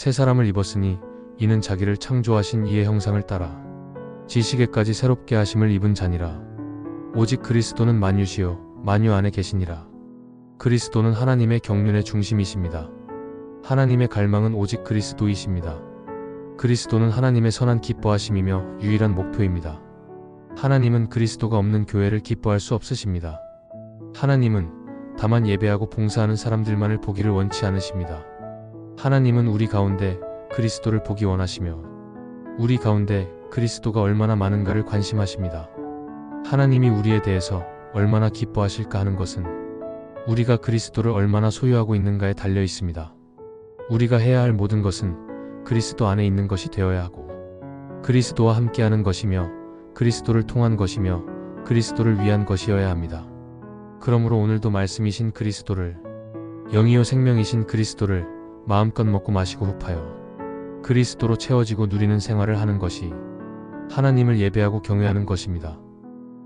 새 사람을 입었으니 이는 자기를 창조하신 이의 형상을 따라 지식에까지 새롭게 하심을 입은 자니라. 오직 그리스도는 만유시요 만유 안에 계시니라. 그리스도는 하나님의 경륜의 중심이십니다. 하나님의 갈망은 오직 그리스도이십니다. 그리스도는 하나님의 선한 기뻐하심이며 유일한 목표입니다. 하나님은 그리스도가 없는 교회를 기뻐할 수 없으십니다. 하나님은 다만 예배하고 봉사하는 사람들만을 보기를 원치 않으십니다. 하나님은 우리 가운데 그리스도를 보기 원하시며 우리 가운데 그리스도가 얼마나 많은가를 관심하십니다. 하나님이 우리에 대해서 얼마나 기뻐하실까 하는 것은 우리가 그리스도를 얼마나 소유하고 있는가에 달려 있습니다. 우리가 해야 할 모든 것은 그리스도 안에 있는 것이 되어야 하고 그리스도와 함께하는 것이며 그리스도를 통한 것이며 그리스도를 위한 것이어야 합니다. 그러므로 오늘도 말씀이신 그리스도를 영이요 생명이신 그리스도를 마음껏 먹고 마시고 흡하여 그리스도로 채워지고 누리는 생활을 하는 것이 하나님을 예배하고 경외하는 것입니다.